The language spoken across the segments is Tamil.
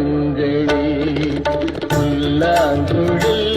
பெருஞ்செழி உள்ளாங்குழி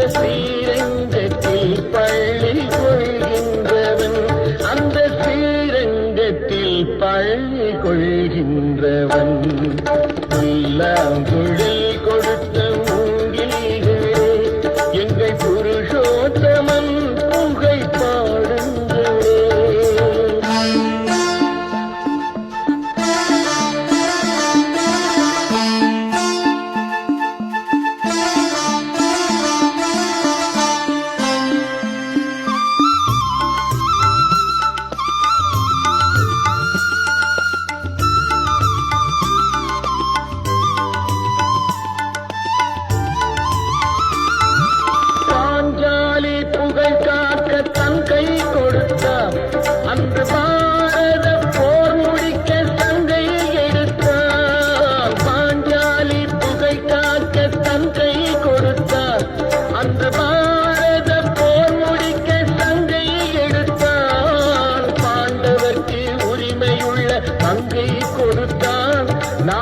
decir en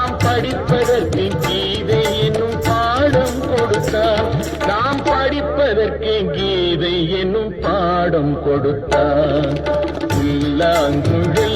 நாம் படிப்பதற்கு கீதை என்னும் பாடம் கொடுத்தார். நாம் படிப்பதற்கு உள்ளாங்குழல்